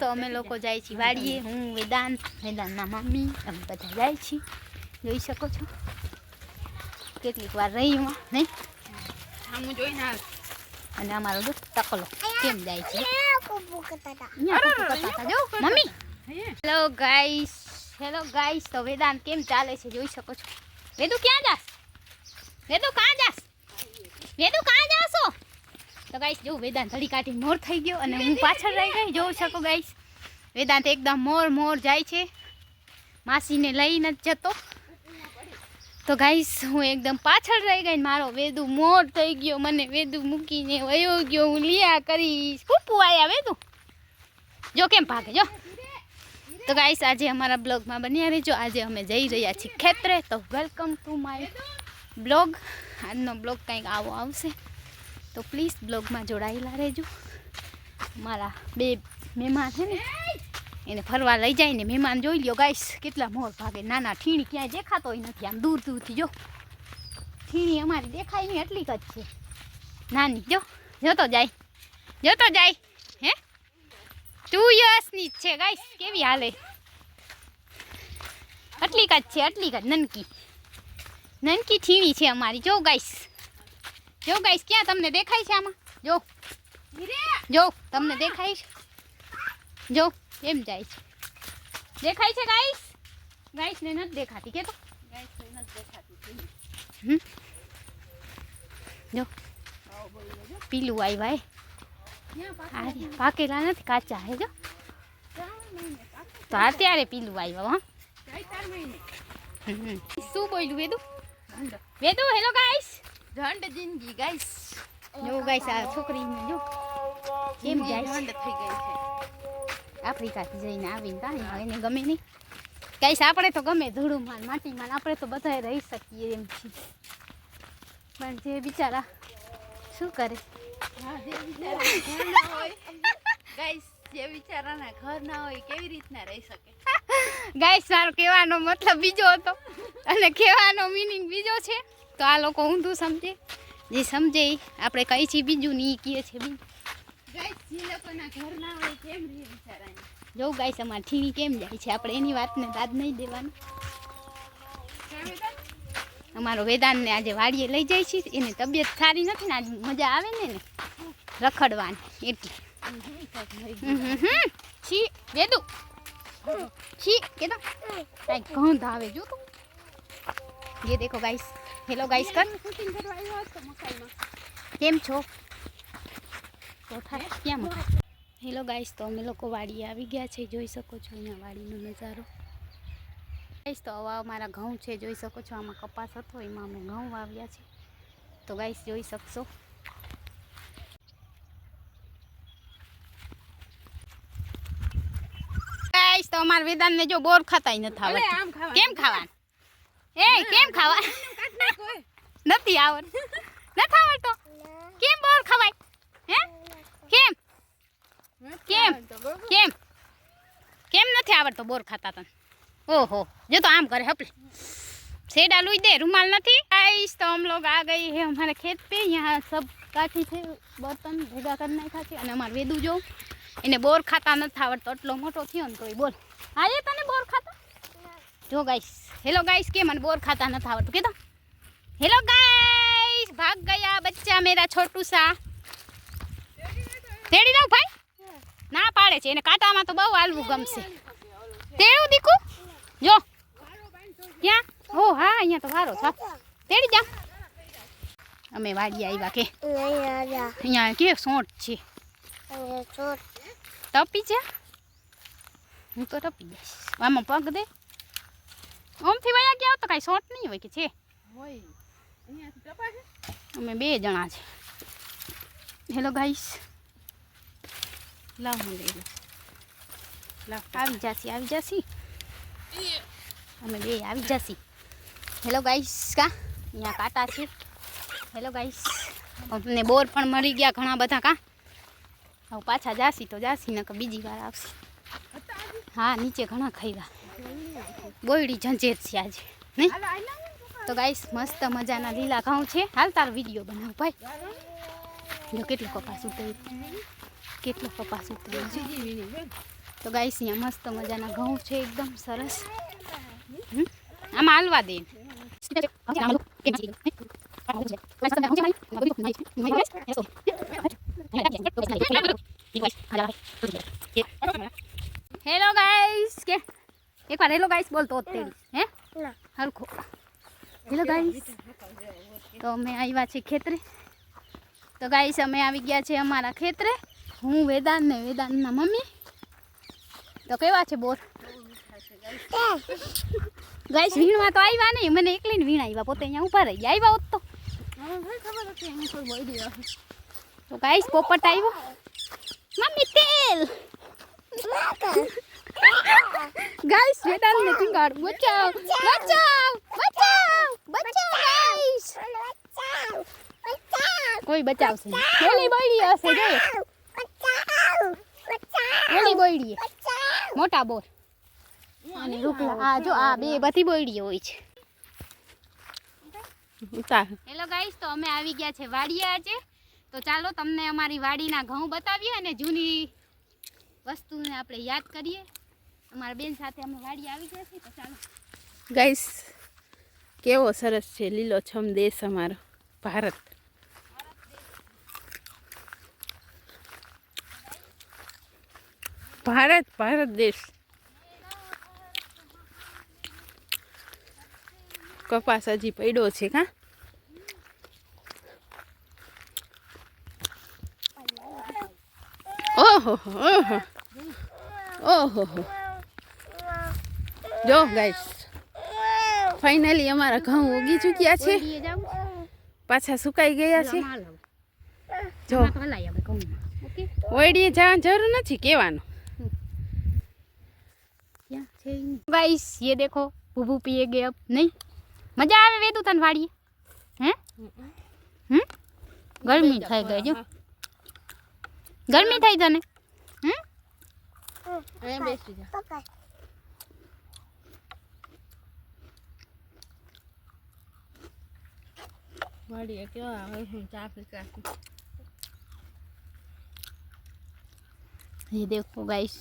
તો અમે લોકો જાય છીએ વાડીએ. હું વેદાંત વેદાંતના મમ્મી અમે બધા જાય છીએ. જોઈ શકો છો? કેટલીક વાર રહી હું નહીં હું જોઈને આવ. અને અમારો દુઃખ તકલો. કેમ જાય છે? Mummy. Hello guys hello guys તો વેદાંત કેમ ચાલે છે? જોઈ શકો છો? વેદુ ક્યાં જાસ વેદુ ક્યાં જાસ વેદુ ક્યાં જાસો તો ગાઈસ જો વેદાંત ઘડી કાઢી મોર થઈ ગયો અને હું પાછળ રહી ગઈ જોઉં શકો ગાઈસ વેદાંત એકદમ મોર મોર જાય છે. માસીને લઈને જ જતો. તો ગાઈસ હું એકદમ પાછળ રહી ગઈ મારો વેદુ મોર થઈ ગયો. મને વેદુ મૂકીને વયો ગયો. હું લિયા કરીશ. કૂપુ આવ્યા વેદુ. જો કેમ ભાગે, જો. તો ગાઈસ આજે અમારા બ્લોગમાં બન્યા રહેજો. આજે અમે જઈ રહ્યા છીએ ખેતરે. તો વેલકમ ટુ માય બ્લોગ. આજનો બ્લોગ કંઈક આવો આવશે. તો પ્લીઝ બ્લોગમાં જોડાયેલા રહેજો. મારા બે મહેમાન છે ને, એને ફરવા લઈ જાય ને મહેમાન જોઈ લ્યો ગાઈસ કેટલા મોર ભાગે. નાના ઠીણી ક્યાંય દેખાતોય નથી, આમ દૂર દૂરથી જો. ઠીણી અમારી દેખાય નહીં એટલી જ છે. નાની, જો, જોતો જાય જોતો જાય, હે? ટુ યર્સની જ છે ગાઈસ કેવી હાલે? આટલી જ છે આટલી જ નનકી. નનકી ઠીણી છે અમારી, જો ગાઈસ જો ગાઈસ ક્યાં તમને દેખાય છે આમાં? જો. જો તમને દેખાય છે? જો કેમ જાય છે. દેખાય છે ગાઈસ ગાઈસ ને નથી દેખાતી કે તો હમ. જો. પીલું આવ્યા હે. આ રહ્યા, પાકેલા નથી કાચા હે જો. તો અત્યારે પીલું આવ્યો હા. હમ. શું બોલ્યું વેદુ? વેદુ હેલો ગાઈસ ઝંડ જિંદગી ગાઈસ. જો ગાઈસ આ છોકરીને જો. કેમ જાય ઝંડ થઈ ગઈ છે. આફ્રિકાથી જઈને આવીને કાંઈ હવે એને ગમે નહીં. ગાઈસ આપણે તો ગમે ધૂળું ને માટીમાં આપણે તો બધાય રહી શકીએ એમ છીએ પણ જે બિચારા શું કરે? ગાઈસ જે બિચારાના ઘર ના હોય કેવી રીતના રહી શકે? ગાઈસ મારો કહેવાનો મતલબ બીજો હતો. અને કહેવાનો મિનિંગ બીજો છે. તો આ લોકો ઊંધું સમજે. જે સમજે આપણે કઈ છીએ બીજું નહીં કહીએ છીએ બીજું. જે ગાઈસ અમારે ઠીણી કેમ જાય છે? આપણે એની વાતને દાદ નહીં દેવાની. અમારો વેદાંતને આજે વાડીએ લઈ જાય છે. એની તબિયત સારી નથી ને આજે મજા આવે ને ને રખડવાની એટલે. છી વેદુ. છી કે તો કાંઈક ગંધ આવે જો તું ये देखो गाइस હેલો ગાઈસ કર શૂટિંગ કરવા આવ્યો હતો મકાઈમાં કેમ છો કોઠા ક્યાં મૂકા હેલો ગાઈસ તો અમે લોકો વાડીએ આવી ગયા છે જોઈ શકો છો અહીંયા વાડીનો નજારો ગાઈસ તો હવે અમારા ઘઉં છે જોઈ શકો છો આમાં કપાસ હતો એમાં અમે ઘઉં વાવ્યા છે તો ગાઈસ જોઈ શકશો તો અમારા વેદાંતને જો બોર ખાતાય નથી ભલે આવડતું આમ ખાવાનું. કેમ ખાવાનું એ કેમ ખાવા કોઈ નથી આવડતું નથી આવડતો કેમ બોર ખવાય હે કેમ કેમ? તો બરોબર. કેમ કેમ નથી આવડતો બોર ખાતા તને ઓહો જો તો આમ કરે હપલે सेडा लुई दे रुमाल નથી गाइस तो हम लोग आ गए हैं हमारे खेत पे यहाँ सब કાઠી છે બર્તન ભેગા કરી નાખ્યા છે અને અમારે વેદુ જો એને બોર ખાતા નથી આવડતો એટલો મોટો થયો ને તોય બોલ આજે તને બોર ખાતા? જો ગાઈસ હેલો ગાઈસ કે મને બોર ખાતા નથી આવડતું? કે તો હેલો ગાઈસ ભાગ ગયા બચ્ચા મેરા છોટુ સા. તેડી દઉં ભાઈ. ના પાડે છે એને કાંટામાં તો બહુ હાલવું ગમશે. તેડું દીકુ? જો. ક્યાં? હો હા અહીંયા તો વારો છે. તેડી જા. અમે વાડી આવ્યા કે. અહીંયા કે સોટ છે. તપી છે? હું તો ટપી જઈશ આમાં પગ દે ઓમથી વયા ગયા તો કાંઈ સોંટ નહીં હોય કે છે હોય અહીંયાથી ટપા છે અમે બે જણા છે હેલો ગાઈસ લાવ હું લઈ લઉં લાવ આવી જાસી આવી જાસી અમે બે આવી જાસી હેલો ગાઈસ કા અહીંયા કાંટા છે હેલો ગાઈસ અમને બોર પણ મળી ગયા ઘણા બધા કા હવે પાછા જાસી તો જાસી નકર બીજી વાર આવશે હા, નીચે ઘણા ખાઈવા. બોયડી ઝંઝેર છે આજે, નહીં? તો ગાઈસ મસ્ત મજાના લીલા ઘઉં છે. હાલ તાર વીડિયો બનાવ, ભાઈ. જો કેટલો કપાસ ઉતર્યો? કેટલો કપાસ ઉતર્યો છે? તો ગાઈસ અહીંયા મસ્ત મજાના ઘઉં છે, એકદમ સરસ. આમાં હાલવા દે. હેલો ગાઈસ કે એકવાર હેલો ગાઈસ બોલતો તે હે. હરખો. હેલો ગાઈસ તો અમે આવ્યા છે ખેતરે. તો ગાઈસ અમે આવી ગયા છે અમારા ખેતરે. હું વેદાંત ને વેદાંતના મમ્મી. તો કેવા છે બોર ગાઈસ વીણવા તો આવ્યા નહીં. મને એકલીને વીણ આવ્યા પોતે અહીંયા ઊભા રહી ગયા. આવ્યા હોત તો. તો ગાઈસ પોપટ આવ્યો મમ્મી તેલ. ગાઈસ out, watch out, બચાવ બચાવ watch out, ગાઈસ કોઈ બચાવશે ઓલી બોયડી હશે જો ઓલી બોયડી મોટા બોર અને રૂપલા આ જો આ બે બધી બોયડી હોય છે હેલો ગાઈસ તો અમે આવી ગયા છે વાડીએ આજે. તો ચાલો તમને અમારી વાડીના ઘઉં બતાવીએ અને જૂની વસ્તુને આપણે યાદ કરીએ. અમારા બેન સાથે અમે વાડી આવી ગયા છીએ, તો ચાલો. ગાઈસ કેવો સરસ છે લીલો છમ દેશ અમારો, ભારત. ભારત ભારત દેશ. કપાસ હજી પડ્યો છે કા ઓહો. ઓહો ઓહો. જો ગાઈસ ફાઇનલી અમારા ઘઉં ઉગી ચૂક્યા છે. પાછા સુકાઈ ગયા છે. જો. ઓયડીએ જવાની જરૂર નથી કહેવાનું. ગાઈસ યે દેખો ભૂભુ પીએ ગયા નહીં? મજા આવે વેદુ તને વાડીએ હે? હમ? ગરમી થઈ ગઈ જો. ગરમી થઈ તને. હમ? બેસી જા. વાડીએ કેવા આવે છે ચા પીકા ये देखो गाइस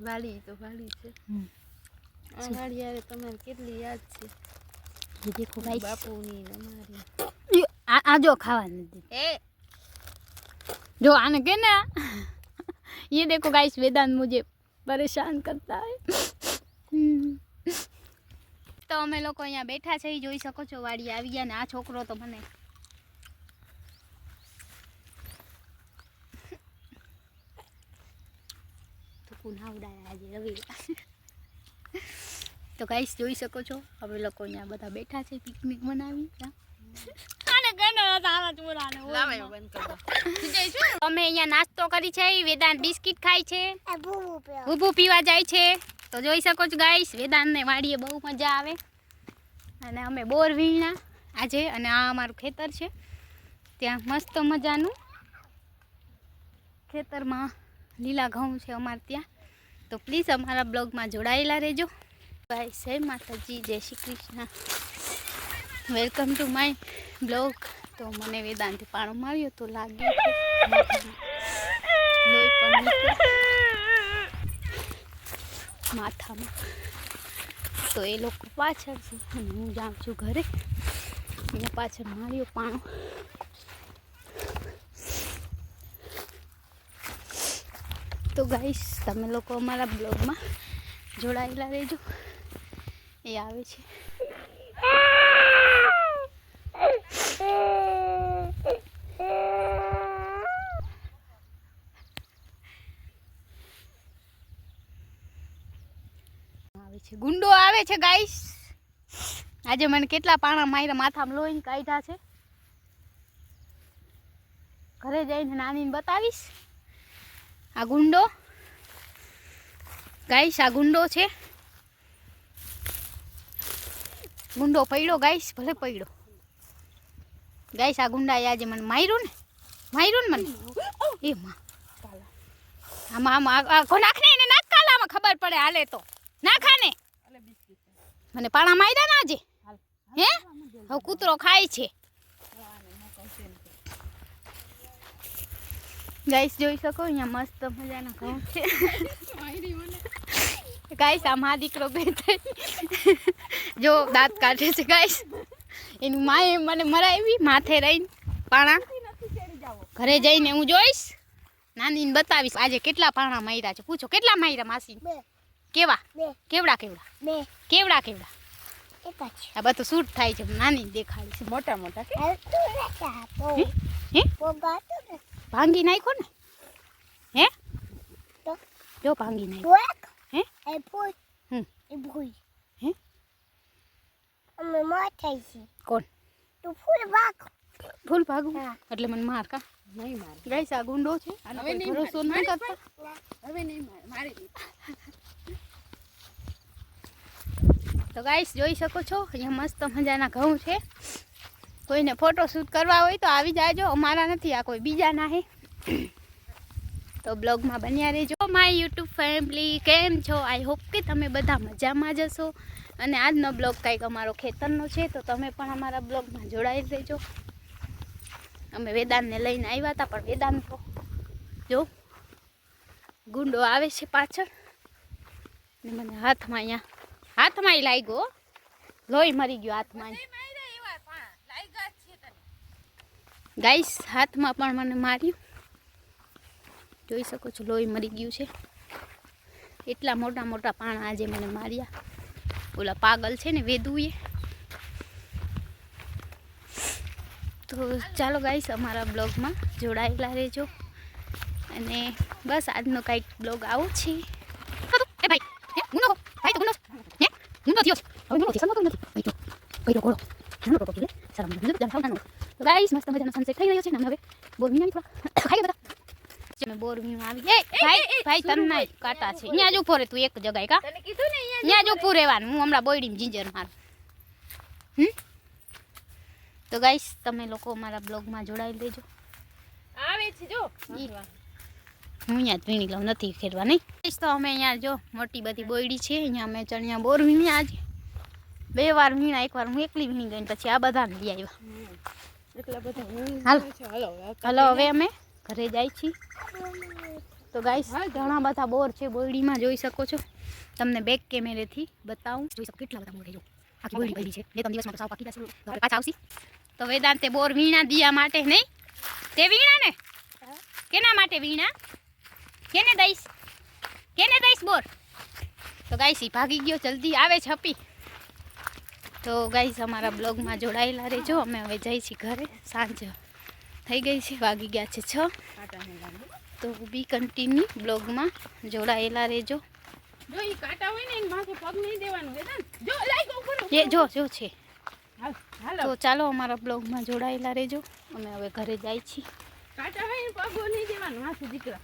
વાડી તો વાડી છે હમ. આ વાડી યારે તમારે કેટલી યાદ છે ये देखो गाइस બાપુની ને અમારી આ આ જો ખાવા નથી એ जो आने के ना ये देखो गाइस वेदांत मुझे परेशान करता है हम्म. તો અમે લોકો અહીંયા બેઠા છે જોઈ શકો છો વાડી આવી ગયા ને આ છોકરો તો મને. તો ગાઈસ જોઈ શકો છો હવે લોકો અહીંયા બધા બેઠા છે પિકનિક મનાવી. અમે અહીંયા નાસ્તો કરી છે વેદાંત બિસ્કિટ ખાય છે. ઉભું ઊભું પીવા જાય છે. તો જોઈ શકો છો ગાઈશ વેદાંતને વાડીએ બહુ મજા આવે. અને અમે બોર વીણ્યા આજે, અને આ અમારું ખેતર છે. ત્યાં મસ્ત મજાનું ખેતરમાં લીલા ઘઉં છે અમારે ત્યાં. તો પ્લીઝ અમારા બ્લોગમાં જોડાયેલા રહેજો. ભાઈ જય માતાજી, જય Shri Krishna. Welcome to my blog. તો મને વેદાંતે પાણો માર્યો તો લાગ્યું છે માથામાં. લોહી પણ નીકળ્યું. માથામાં. તો એ લોકો પાછળ છે. અને હું જાઉં છું ઘરે. એને પાછળ માર્યો પાણો. તો ગાઈસ, તમે લોકો અમારા બ્લોગમાં જોડાયેલા રહેજો. એ આવે છે. આવે છે. ગુંડો આવે છે ગાઈસ આજે મને કેટલા પાણા માર્યા માથામાં લોહીને કાઢ્યા છે. ઘરે જઈને નાનીને બતાવીશ. આ ગુંડો. ગાઈસ આ ગુંડો છે. ગુંડો પડ્યો ગાઈસ ભલે પડ્યો. ગાઈસ આ ગુંડા આજે મને માર્યું ને? માર્યું ને મને? એ માં. આમાં આમાં આ નાખ ને નાખ કાલામાં ખબર પડે હાલે તો. નાખા ખાને? મને પાણા માર્યા ના આજે. હે? હવે કૂતરો ખાય છે. ગાઈસ જોઈ શકો? અહીંયા મસ્ત મજાના ઘઉં છે. ગાઈસ આ મા દીકરો થઈ. જો દાંત કાઢે છે ગાઈસ એનું માએ મને મરાવી, માથે રહીને પાણા. ઘરે જઈને હું જોઈશ. નાનીને બતાવીશ આજે કેટલા પાણા માર્યા છે. પૂછો, કેટલા માર્યા માસી કેવા? બે. કેવડા કેવડા? બે. કેવડા કેવડા? આ બધું શૂટ થાય છે નાની દેખાડી છે મોટા મોટા ભાંગી નાખો ને? હે? તો? જો ભાંગી નાખો હે? હમ. એ ભૂલ હે? અમે મોટા છે. કોણ? તું ફૂલ ભાગ. ફૂલ ભાગું. એટલે મને માર કા? નહીં માર. ગાઈસ આ ગુંડો છે. હવે નહીં ભરોસો મારે. ન કરતા. હવે નહીં મારે મારી દીધી તો ગાઈસ જોઈ શકો છો, અહીંયા મસ્ત મજાના ઘઉં છે. કોઈને ફોટો શૂટ કરવા હોય તો આવી જાજો, અમારા નથી, આ કોઈ બીજાના હે. તો બ્લોગમાં બન્યા રહેજો. માય યુટ્યુબ ફેમિલી કેમ છો? આઈ હોપ કે તમે બધા મજામાં જશો અને આજનો બ્લોગ કંઈક અમારો ખેતરનો છે, તો તમે પણ અમારા બ્લોગમાં જોડાઈ રહેજો. અમે વેદાંતને લઈને આવ્યા હતા, પણ વેદાંત તો જો, ગુંડો આવે છે પાછળ. ને મને હાથમાં અહીંયા હાથમાં લાગ્યો. લોહી મરી ગયો હાથમાં ગાઈસ હાથમાં પણ મને માર્યું. જોઈ શકો છો લોહી મરી ગયું છે. એટલા મોટા મોટા પાણા આજે મને માર્યા. ઓલા પાગલ છે ને વેદુએ. તો ચાલો ગાઈસ અમારા બ્લોગમાં જોડાયેલા રહેજો. અને બસ આજનો કાંઈક બ્લોગ આવો છે એ ભાઈ હે ગુનો ભાઈ તો ગુનો હે ગુનો થયો છે. હવે ગુનો થયો સમજો નથી તો ગોળો નાનો ટોટો છે સારા મને જલ્દી જાણ નાનો તો ગાઈસ મસ્ત મજાનો સનસેટ થઈ રહ્યો છે ને હવે બોર વીણા થોડા ખાઈ બધા અમે બોર વીણા આવી એ ભાઈ ભાઈ તન નાય કાટા છે અહીંયા જ ઊભો રે તું એક જગ્યાએ કા તને કીધું રહેવાનું હું હમણાં બોયડીમાં જીંજર માર હમ તો ગાઈસ તમે લોકો અમારા બ્લોગમાં જોડાઈ દેજો આવે છે જો. હું અહીંયા વીણી લઉં નથી ખેડવા નહીં? તો અમે અહીંયા જો મોટી બધી બોયડી છે અહીંયા અમે ચણિયા બોર વીણ્યા આજે. બે વાર વીણા એકવાર હું એકલી વીણી ગઈ પછી આ બધાને લઈ આવ્યા. હાલ. હવે અમે ઘરે જાય છીએ. તો ગાઈસ ઘણા બધા બોર છે બોયડીમાં જોઈ શકો છો. તમને બેક કેમેરેથી બતાવું. જોઈ શકો કેટલા બધા બોર છે જો. આખી બોયડી ભરી છે. બે ત્રણ દિવસમાં સાવ પાકી જશે. પાછા આવશે. તો વેદાંતે બોર વીણા દિયા માટે નહીં? તે વીણા ને કેના માટે વીણા? કેને દઈશ? કેને દઈશ બોર? તો ગાઈસ એ ભાગી ગયો જલ્દી આવે છપી. તો ગાઈસ અમારા બ્લોગમાં જોડાયેલા રહેજો. અમે હવે જઈ છીએ ઘરે. સાંજ થઈ ગઈ છે વાગી ગયા છે છ. તો બી કન્ટિન્યુ બ્લોગમાં જોડાયેલા રહેજો. જો ઈ કાંટા હોય ને એની માથે પગ નહીં દેવાનું. જો લાગ્યો ઉપર. એ જો જો છે. હાલો તો ચાલો અમારા બ્લોગમાં જોડાયેલા રહેજો. અમે હવે ઘરે જાય છીએ. કાંટા હોય ને પગ નહીં દેવાનું. હાથે દીકરા.